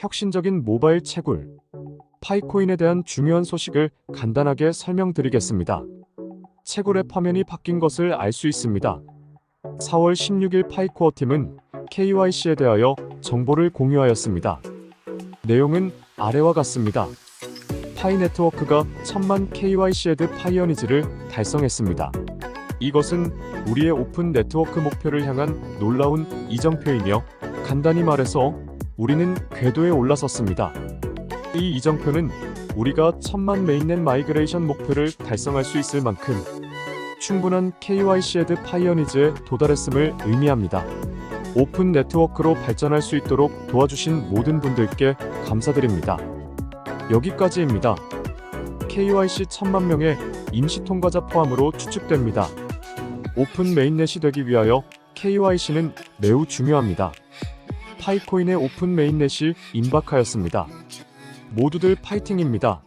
혁신적인 모바일 채굴, 파이코인에 대한 중요한 소식을 간단하게 설명드리겠습니다. 채굴의 화면이 바뀐 것을 알 수 있습니다. 4월 16일 파이코어 팀은 KYC에 대하여 정보를 공유하였습니다. 내용은 아래와 같습니다. 파이 네트워크가 천만 KYC 헤드 파이어니즈를 달성했습니다. 이것은 우리의 오픈 네트워크 목표를 향한 놀라운 이정표이며 간단히 말해서 우리는 궤도에 올라섰습니다. 이 이정표는 우리가 천만 메인넷 마이그레이션 목표를 달성할 수 있을 만큼 충분한 KYC 헤드 파이어니즈에 도달했음을 의미합니다. 오픈 네트워크로 발전할 수 있도록 도와주신 모든 분들께 감사드립니다. 여기까지입니다. KYC 천만 명의 임시 통과자 포함으로 추측됩니다. 오픈 메인넷이 되기 위하여 KYC는 매우 중요합니다. 파이코인의 오픈 메인넷이 임박하였습니다. 모두들 파이팅입니다.